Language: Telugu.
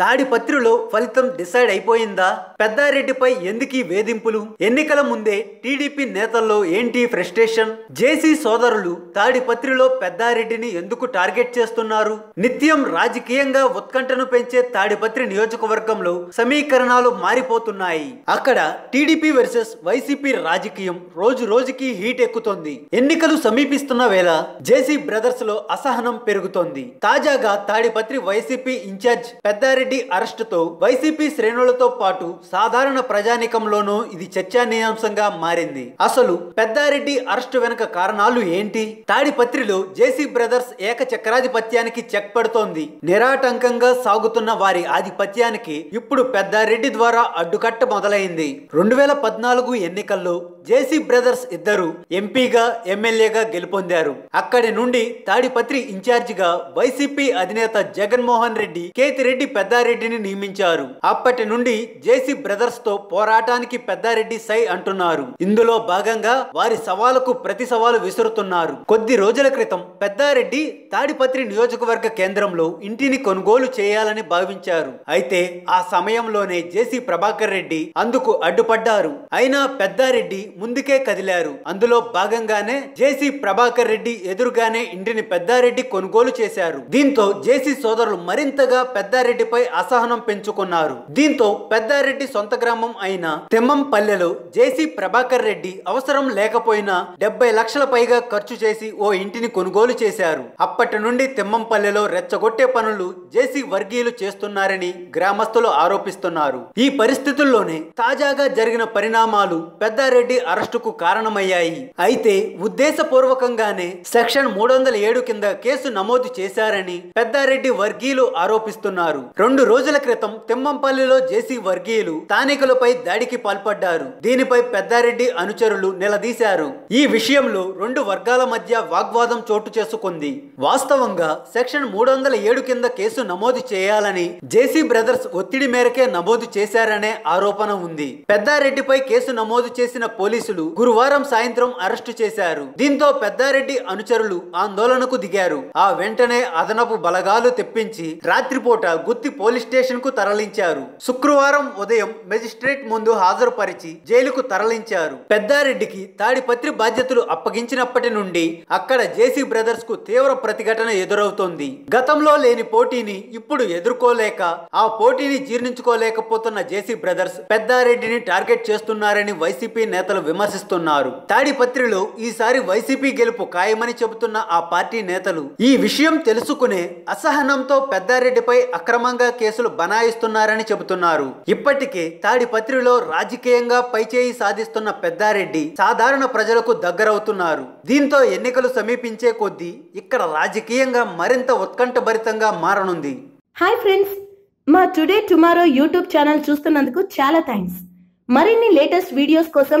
తాడిపత్రిలో ఫలితం డిసైడ్ అయిపోయిందా? పెద్దారెడ్డిపై ఎందుకీ వేధింపులు? ఎన్నికల ముందే టీడీపీ నేతల్లో ఏంటి ఫ్రస్ట్రేషన్? జేసీ సోదరులు తాడిపత్రిలో పెద్దారెడ్డిని ఎందుకు టార్గెట్ చేస్తున్నారు? నిత్యం రాజకీయంగా ఉత్కంఠను పెంచే తాడిపత్రి నియోజకవర్గంలో సమీకరణాలు మారిపోతున్నాయి. అక్కడ టీడీపీ వర్సెస్ వైసీపీ రాజకీయం రోజు రోజుకి హీట్ ఎక్కుతోంది. ఎన్నికలు సమీపిస్తున్న వేళ జేసీ బ్రదర్స్లో అసహనం పెరుగుతోంది. తాజాగా తాడిపత్రి వైసీపీ ఇన్ఛార్జ్ పెద్దారెడ్డి అరెస్టుతో వైసీపీ శ్రేణులతో పాటు సాధారణ ప్రజానికంలోనూ ఇది చర్చానీయాంశంగా మారింది. అసలు పెద్దారెడ్డి అరెస్టు వెనుక కారణాలు ఏంటి? తాడిపత్రిలో జేసీ బ్రదర్స్ ఏక చక్రాధిపత్యానికి చెక్ పడుతోంది. నిరాటంకంగా సాగుతున్న వారి ఆధిపత్యానికి ఇప్పుడు పెద్దారెడ్డి ద్వారా అడ్డుకట్ట మొదలైంది. రెండు వేల పద్నాలుగు ఎన్నికల్లో జేసీ బ్రదర్స్ ఇద్దరు ఎంపీగా ఎమ్మెల్యేగా గెలుపొందారు. అక్కడి నుండి తాడిపత్రి ఇన్ఛార్జిగా వైసీపీ అధినేత జగన్మోహన్ రెడ్డి కేతిరెడ్డి పెద్దారెడ్డిని నియమించారు. అప్పటి నుండి జేసీ బ్రదర్స్తో పోరాటానికి పెద్దారెడ్డి సై అంటున్నారు. ఇందులో భాగంగా వారి సవాలుకు ప్రతి సవాలు విసురుతున్నారు. కొద్ది రోజుల క్రితం పెద్దారెడ్డి తాడిపత్రి నియోజకవర్గ కేంద్రంలో ఇంటిని కొనుగోలు చేయాలని భావించారు. అయితే ఆ సమయంలోనే జేసీ ప్రభాకర్ రెడ్డి అందుకు అడ్డుపడ్డారు. అయినా పెద్దారెడ్డి ముందుకే కదిలారు. అందులో భాగంగానే జేసీ ప్రభాకర్ రెడ్డి ఎదురుగానే ఇంటిని పెద్దారెడ్డి కొనుగోలు చేశారు. దీంతో జేసీ సోదరులు మరింతగా పెద్దారెడ్డిపై అసహనం పెంచుకున్నారు. దీంతో పెద్దారెడ్డి సొంత గ్రామం అయిన తిమ్మంపల్లెలో జేసీ ప్రభాకర్ రెడ్డి అవసరం లేకపోయినా డెబ్బై లక్షల పైగా ఖర్చు చేసి ఓ ఇంటిని కొనుగోలు చేశారు. అప్పటి నుండి తిమ్మంపల్లెలో రెచ్చగొట్టే పనులు జేసీ వర్గీయులు చేస్తున్నారని గ్రామస్తులు ఆరోపిస్తున్నారు. ఈ పరిస్థితుల్లోనే తాజాగా జరిగిన పరిణామాలు పెద్దారెడ్డి అరెస్టుకు కారణమయ్యాయి. అయితే ఉద్దేశపూర్వకంగానే సెక్షన్ మూడు వందల ఏడు కింద కేసు నమోదు చేశారని పెద్దారెడ్డి వర్గీయులు ఆరోపిస్తున్నారు. రెండు రోజుల క్రితం తిమ్మంపల్లిలో జేసీ వర్గీయులు స్థానికులపై దాడికి పాల్పడ్డారు. దీనిపై పెద్దారెడ్డి అనుచరులు నిలదీశారు. ఈ విషయంలో రెండు వర్గాల మధ్య వాగ్వాదం చోటు చేసుకుంది. వాస్తవంగా సెక్షన్ మూడు వందల ఏడు కింద కేసు నమోదు చేయాలని జేసీ బ్రదర్స్ ఒత్తిడి మేరకే నమోదు చేశారనే ఆరోపణ ఉంది. పెద్దారెడ్డిపై కేసు నమోదు చేసిన పోలీసులు గురువారం సాయంత్రం అరెస్టు చేశారు. దీంతో పెద్దారెడ్డి అనుచరులు ఆందోళనకు దిగారు. ఆ వెంటనే అదనపు బలగాలు తెప్పించి రాత్రిపూట గుత్తి పోలీస్ స్టేషన్కు తరలించారు. శుక్రవారం ఉదయం మెజిస్ట్రేట్ ముందు హాజరుపరిచి జైలుకు తరలించారు. పెద్దారెడ్డికి తాడిపత్రి బాధ్యతలు అప్పగించినప్పటి నుండి అక్కడ జేసీ బ్రదర్స్కు తీవ్ర ప్రతిఘటన ఎదురవుతోంది. గతంలో లేని పోటీని ఇప్పుడు ఎదుర్కోలేక ఆ పోటీని జీర్ణించుకోలేకపోతున్న జేసీ బ్రదర్స్ పెద్దారెడ్డిని టార్గెట్ చేస్తున్నారని వైసీపీ నేతలు విమర్శిస్తున్నారు. తాడిపత్రిలో ఈసారి వైసీపీ గెలుపు ఖాయమని చెబుతున్న ఆ పార్టీ నేతలు ఈ విషయం తెలుసుకునే అసహనంతో పెద్దారెడ్డిపై అక్రమంగా కేసులు బనాయిస్తున్నారని చెబుతున్నారు. ఇప్పటికే తాడిపత్రిలో రాజకీయంగా పైచేయి సాధిస్తున్న పెద్దారెడ్డి సాధారణ ప్రజలకు దగ్గరవుతున్నారు. దీంతో ఎన్నికలు సమీపించే కొద్దీ ఇక్కడ రాజకీయంగా మరింత ఉత్కంఠభరితంగా మారనుంది. హాయ్ ఫ్రెండ్స్ మా టుడే టుమారో యూట్యూబ్ ఛానల్ చూస్తున్నందుకు చాలా థ్యాంక్స్ మరిన్ని లేటెస్ట్ వీడియోస్ కోసం